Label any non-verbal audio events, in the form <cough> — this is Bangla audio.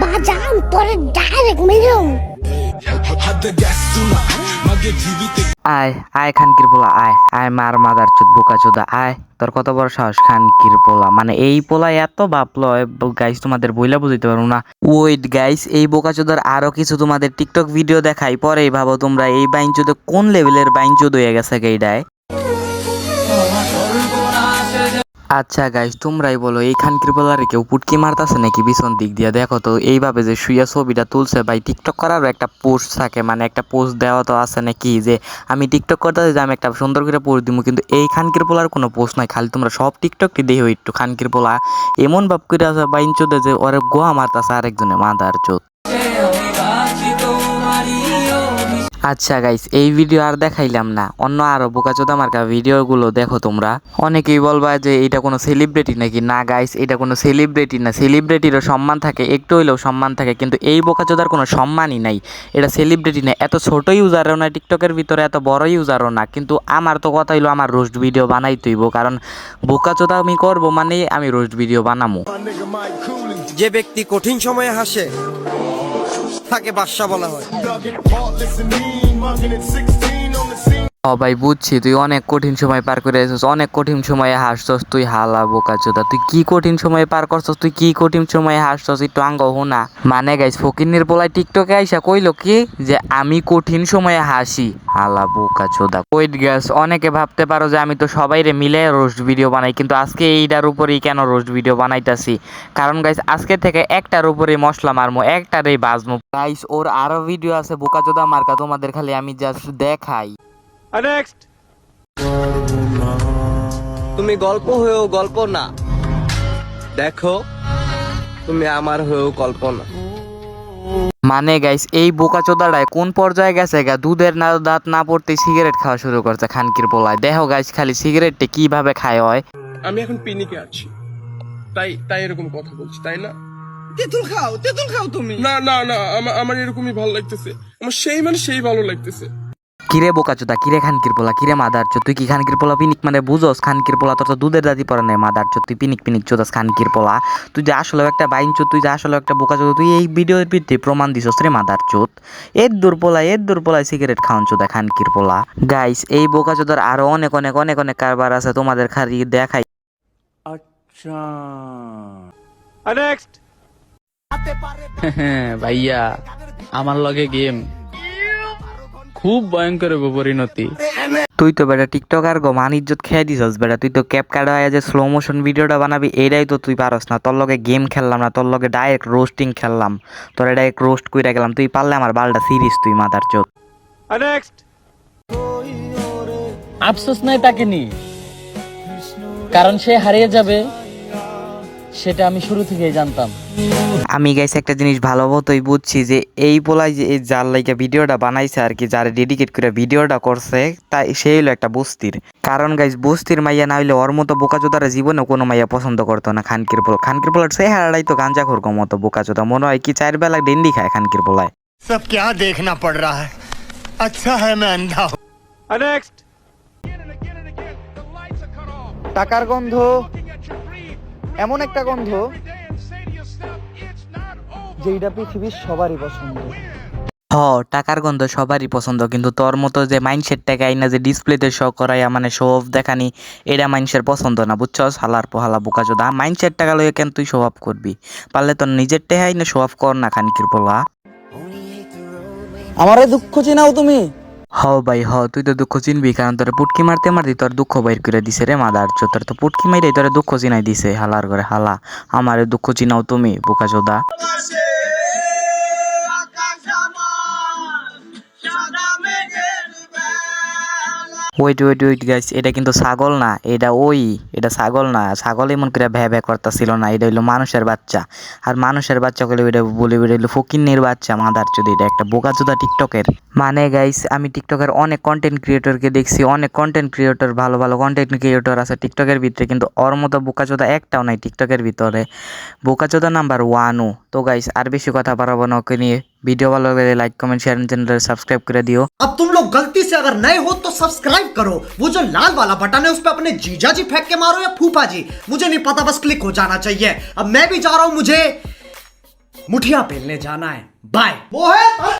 বাজান, তোরে ডাইরেক্ট মেরুম আয় আয় খানকির পোলা আয় আয় মার মাদার চুদ, বোকা চোদা, আয়। তোর কত বড় সাহস খানকির পোলা মানে এই পোলা এত বাপলো গাইস তোমাদের বইলা বুঝতে পারব না। ওয়েট গাইস এই বোকা চোদার আরও কিছু তোমাদের টিকটক ভিডিও দেখাই। পরেই ভাবো তোমরা এই বাইন চোদে কোন লেভেলের বাইন চোদ হয়ে গেছে গেইডায় আচ্ছা গাইস তোমরাই বলো, এই খানকির পোলারে কেউ পুটকি মারতাছে নাকি পিছন দিক দিয়ে? দেখো তো, এইভাবে যে শুয়া ছবিটা তুলছে, ভাই টিকটক করারও একটা পোস্ট থাকে মানে একটা পোস্ট দেওয়া তো আছে নাকি যে, আমি টিকটক করতেছি যে, আমি একটা সুন্দর করে পোস্ট দিব কিন্তু এই খানকির পোলার কোনো পোস্ট নাই, খালি তোমরা সব টিকটকটি দেখো একটু খানকির পোলা। এমন ভাব করে আছে বাইন চোদে যে ওরে গোয়া মারতাছে আরেকজনে মাদার চোদ আচ্ছা গাইস এই ভিডিও আর দেখাইলাম না। অন্য আরও বোকাচোদা মার্কা ভিডিওগুলো দেখো তোমরা। অনেকেই বলবা যে এটা কোনো সেলিব্রিটি নাকি? না গাইস এটা কোনো সেলিব্রিটি না। সেলিব্রিটিরও সম্মান থাকে, একটু হইলেও সম্মান থাকে, কিন্তু এই বোকাচোদার কোনো সম্মানই নাই। এটা সেলিব্রিটি না। এত ছোট ইউজারও না টিকটকের ভিতরে এত বড় ইউজারও না, কিন্তু আমার তো কথা হইল আমার রোস্ট ভিডিও বানাই তুইব কারণ বোকাচোদা আমি করব মানে আমি রোস্ট ভিডিও বানামু। যে ব্যক্তি কঠিন সময়ে হাসে তাকে বাদশাহ বলা হয়। ও ভাই, বুঝছি। তুই অনেক কঠিন সময় পার করে এসেছিস অনেক কঠিন সময়ে হাসছস। তুই হালা বোকা চোদা, তুই কি কঠিন সময়ে পার করছস, তুই কি কঠিন সময়ে হাসছস? একটু আঙ্গ হোনা মানে গাইস ফকিন্নির পোলাই টিকটকে আইসা কইলো কি যে, আমি কঠিন সময়ে হাসি। হালা বোকা চোদা। ওয়েট গ্যাস অনেকে ভাবতে পারো যে, আমি তো সবাইরে মিলে রোস্ট ভিডিও বানাই, কিন্তু আজকে এইটার উপরেই কেন রোস্ট ভিডিও বানাইতাছি? কারণ গাইস আজকে থেকে একটার উপরেই মশলা মারমো, একটারেই বাজমো। গাইস ওর আরও ভিডিও আছে, বোকা চোদা মার্কা, তোমাদের খালি আমি জাস্ট দেখাই। তুমি গল্প হয়েও গল্প না। দেখো তুমি আমার হয়েও কল্পনা। মানে গাইস এই বোকা চোদাটায় কোন পর্যায়ে গেছে গা? দুধের না দাঁত না পড়তে সিগারেট খাওয়া শুরু করছে খানকির পোলায়। দেখো গাইস খালি সিগারেটটা কীভাবে খায় হয় আমি এখন পিনিকে আছি। তাই তাই এরকম কথা বলছি তাই না? তেঁতুল খাও তেঁতুল খাও তুমি। না না না আমার আমার এরকমই ভালো লাগতেছে। আমার সেই মানে সেই ভালো লাগতেছে। কিরে বোকা চোদা কিরে খানকির পোলা কিরে মাদার চো তুই কি খানকির পোলা পিনিক? মানে বুঝোস খানকির পোলা তোর তো দুধের দাদি পরে নেই মাদার চো তুই পিনিক পিনিক চোদাস খানকির পোলা। তুই যে আসলে একটা বাইন চোদ তুই যে আসলে একটা বোকা চোদ তুই এই ভিডিওর ভিত্তি প্রমাণ দিছস রে মাদার চোদ। এর দূর পোলা এর দূর পোলায় সিগারেট খাওয়ান চোদা খানকির পোলা। গাইস এই বোকা চোদার আরও অনেক অনেক অনেক অনেক কারবার আছে তোমাদের খালি দেখাই। আচ্ছা। নেক্সট <laughs> ভাইয়া আমার লগে গেম। খুব ভয়ঙ্কর পরিণতি। তুই তো বেটা টিকটকার গো মান ইজ্জত খেয়ে দিছস বেটা। তুই তো ক্যাপ কার্ড হয়ে যে স্লো মোশন ভিডিওটা বানাবি এটাই তো তুই পারস না। তোর লগে গেম খেললাম না তোর লগে ডাইরেক্ট রোস্টিং খেললাম। তোর ডাইরেক্ট রোস্ট কইরা গেলাম। তুই পারলে আমার বালটা সিরিজ তুই মাথার চোখ। আফসোস নাই তাকে নি কারণ সে হারিয়ে যাবে। সেটা আমি শুরু থেকেই জানতাম আমি গাইছে একটা জিনিস ভালো মতোই বুঝছি যে এই পোলাই যে এই যার লাইকা ভিডিওটা বানাইছে আর কি যারা ডেডিকেট করে ভিডিওটা করছে তাই সেই হলো একটা বস্তির কারণ গাইস বস্তির মাইয়া না হইলে ওর মতো বোকাচোদারা জীবনে কোনো মাইয়া পছন্দ করতো না খানকির পোলা খানকির পোলার সেই হারাটাই তো গাঞ্জা খোর মতো বোকাচোদা মনে হয় কি চার বেলা ডেন্ডি খায় খানকির পোলায় सब क्या देखना पड़ रहा है अच्छा है मैं अंधा हूँ টাকার গন্ধ এমন একটা গন্ধ যেটা পৃথিবীর সবারই পছন্দ। হ টাকার গন্ধ সবারই পছন্দ কিন্তু তোর মতো যে মাইন্ডসেটটাকে আইনা যে ডিসপ্লেতে শো করাইয়া মানে শো অফ দেখানি এটা মানুষের পছন্দ না বুঝছস? হালার পোহালা বোকা চোদা মাইন্ডসেট টাকা লইয়া কেন তুই শো অফ করবি? পারলে তোর নিজের টেহাই না শো অফ কর না খানকির পোলা। আমারে দুঃখ চিনাও তুমি? হ ভাই হ তুই তো দুঃখ চিনবি, কারণ তোর পুটকি মারতে মারতে তোর দুঃখ বাইর করে দিছে রে মাদার চো তোর তো পুটকি মাইরে তোর দুঃখ চিনাই দিছে, হালার করে হালা। আমারে দুঃখ চিনাও তুমি, বোকা চোদা। ওয়েট ওয়েট ওয়েট গাইস এটা কিন্তু ছাগল না, এটা ওই, এটা ছাগল না, ছাগল এমন করে ভ্যা ভ্যা করতেছিল না, এটা হইল মানুষের বাচ্চা। আর মানুষের বাচ্চা বলে এটা বলে এটা হইল ফকিন্নের বাচ্চা, মাদার চোদ, এটা একটা বোকাচোদা টিকটকের। মানে গাইস আমি টিকটকের অনেক কন্টেন্ট ক্রিয়েটরকে দেখছি, অনেক কন্টেন্ট ক্রিয়েটর ভালো ভালো কন্টেন্ট ক্রিয়েটর আছে টিকটকের ভিতরে, কিন্তু ওর মতো বোকাচোদা একটাও নাই টিকটকের ভিতরে। বোকাচোদা নাম্বার ওয়ানও তো গাইস আর বেশি কথা বাড়াবো না ওকে নিয়ে। वीडियो वालों के लिए like comment share channel subscribe कर दियो। अब तुम लोग गलती से अगर नए हो तो सब्सक्राइब करो। वो जो लाल वाला बटन है, उस पर अपने जीजा जी फेंक के मारो या फूफा जी। मुझे नहीं पता, बस क्लिक हो जाना चाहिए। अब मैं भी जा रहा हूँ, मुझे मुठिया पहनने जाना है। बाय वो है